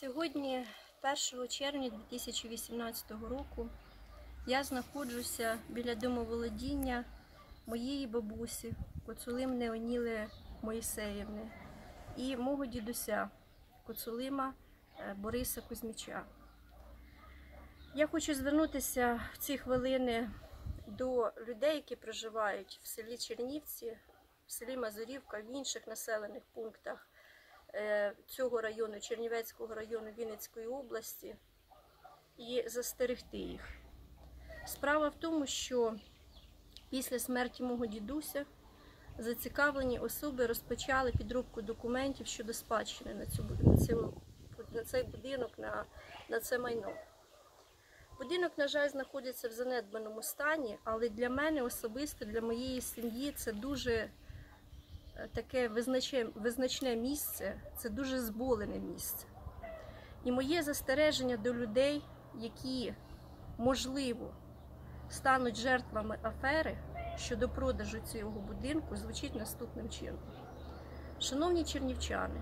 Сьогодні, 1 червня 2018 року, я знаходжуся біля домоволодіння моєї бабусі Коцулим Неоніли Моїсеївни і мого дідуся Коцулима е, Бориса Кузьміча. Я хочу звернутися в ці хвилини до людей, які проживають в селі Чернівці, в селі Мазурівка, в інших населених пунктах цього району, Чернівецького району Вінницької області, і застерегти їх. Справа в тому, що після смерті мого дідуся зацікавлені особи розпочали підробку документів щодо спадщини на, цю, на, цей будинок, на, на це майно. Будинок, на жаль, знаходиться в занедбаному стані, але для мене особисто, для моєї сім'ї, це дуже е, таке визначне, визначне місце, це дуже зболене місце. І моє застереження до людей, які, можливо, стануть жертвами афери щодо продажу цього будинку, звучить наступним чином. Шановні чернівчани,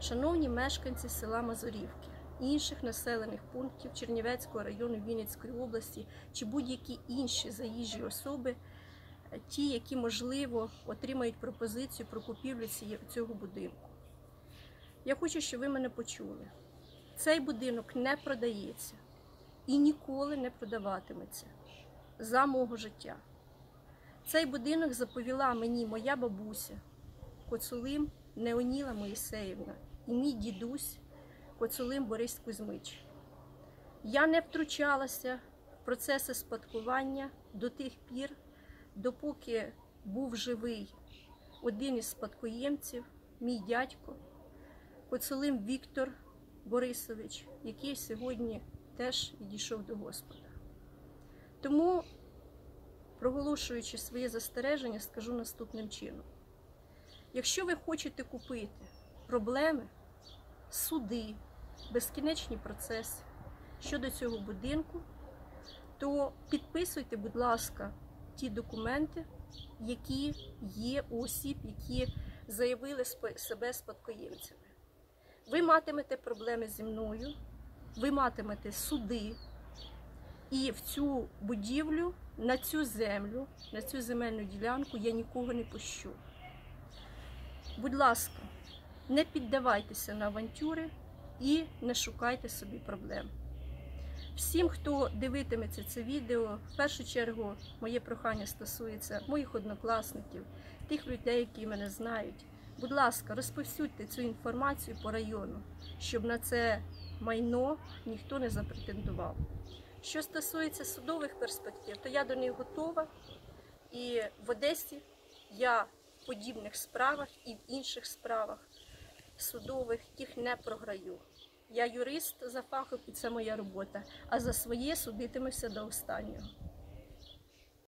шановні мешканці села Мазурівки, інших населених пунктів Чернівецького району Вінницької області чи будь-які інші заїжджі особи, ті, які, можливо, отримають пропозицію про купівлю цього будинку. Я хочу, щоб ви мене почули. Цей будинок не продається і ніколи не продаватиметься за мого життя. Цей будинок заповіла мені моя бабуся, Коцулим Неоніла Моїсеївна і мій дідусь Коцулим Борис Кузьмич. Я не втручалася в процеси спадкування до тих пір, допоки був живий один із спадкоємців, мій дядько, Коцулим Віктор Борисович, який сьогодні теж відійшов до Господа. Тому, проголошуючи своє застереження, скажу наступним чином: якщо ви хочете купити проблеми, суди, безкінечні процеси щодо цього будинку, то підписуйте, будь ласка, ті документи, які є у осіб, які заявили себе спадкоємцями. Ви матимете проблеми зі мною, ви матимете суди, і в цю будівлю, на цю землю, на цю земельну ділянку я нікого не пущу. Будь ласка, не піддавайтеся на авантюри і не шукайте собі проблем. Всім, хто дивитиметься це відео, в першу чергу моє прохання стосується моїх однокласників, тих людей, які мене знають. Будь ласка, розповсюдьте цю інформацію по району, щоб на це майно ніхто не запретендував. Що стосується судових перспектив, то я до них готова. І в Одесі я в подібних справах і в інших справах судових їх не програю. Я юрист за фахом, і це моя робота, а за своє судитимуся до останнього.